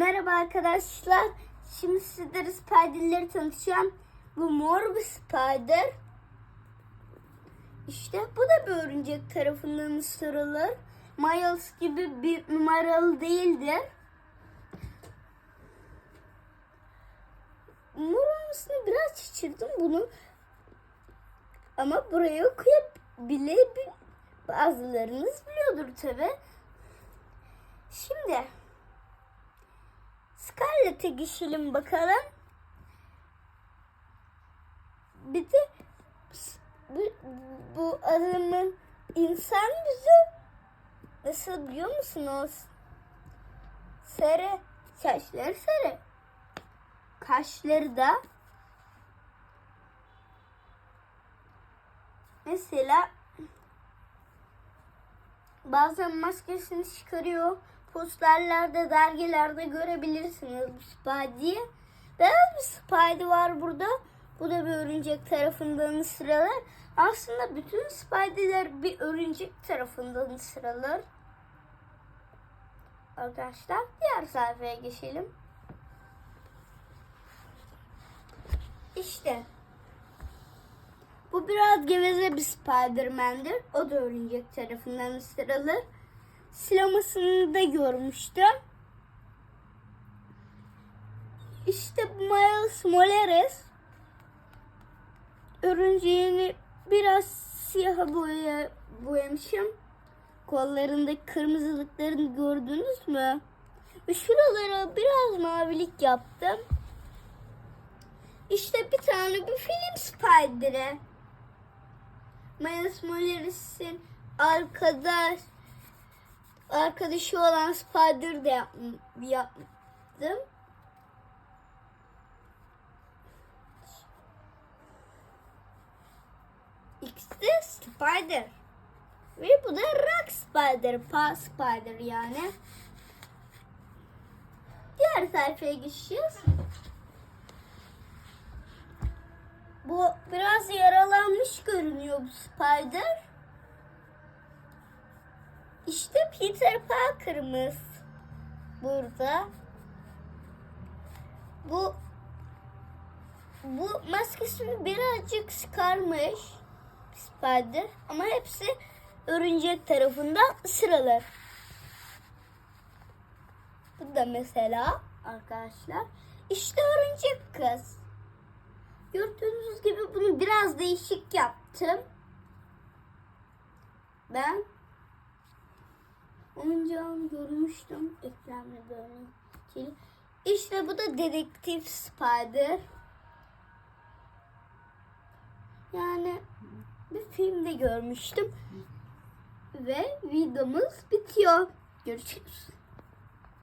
Merhaba arkadaşlar. Şimdi sizlere spiderleri tanıtacağım. Bu mor bir spider. İşte bu da bir örümcek tarafından ısırılır. Miles gibi bir numaralı değildir. Mor olmasını biraz şaşırdım bunu. Ama buraya okuyabilir bazılarınız biliyordur tabi. Şimdi Scarlett'e geçelim bakalım. Bir de bu, bu adamın insan yüzü nasıl biliyor musunuz? Sarı. Saçları sarı. Kaşları da mesela bazen maskesini çıkarıyor. Posterlerde, dergilerde görebilirsiniz bu Spidey'i. Beyaz bir Spidey var burada. Bu da bir örümcek tarafından ısırılır. Aslında bütün Spidey'ler bir örümcek tarafından ısırılır. Arkadaşlar diğer sayfaya geçelim. İşte. Bu biraz geveze bir Spiderman'dir. O da örümcek tarafından ısırılır. Sinemasını da görmüştüm. İşte Miles Morales örümceğini biraz siyaha boya, boyamışım. Kollarındaki kırmızılıklarını gördünüz mü? Ve şuralara biraz mavilik yaptım. İşte bir tane bir film Spider'ı. Miles Morales'in arkadaş arkadaşı olan Spider de yap, yaptım. İkisi de Spider. Ve bu da Rock Spider, Pa Spider yani. Diğer sayfaya geçeceğiz. Bu biraz yaralanmış görünüyor bu Spider. İşte Peter Parker'ımız burada. Bu bu maskesini birazcık çıkarmış Spider ama hepsi örümcek tarafından ısırılır. Bu da mesela arkadaşlar işte örümcek kız. Gördüğünüz gibi bunu biraz değişik yaptım. Ben oyuncağını görmüştüm. Ekremle böyle. İşte bu da dedektif Spider. Yani bir filmde görmüştüm. Ve videomuz bitiyor. Görüşürüz.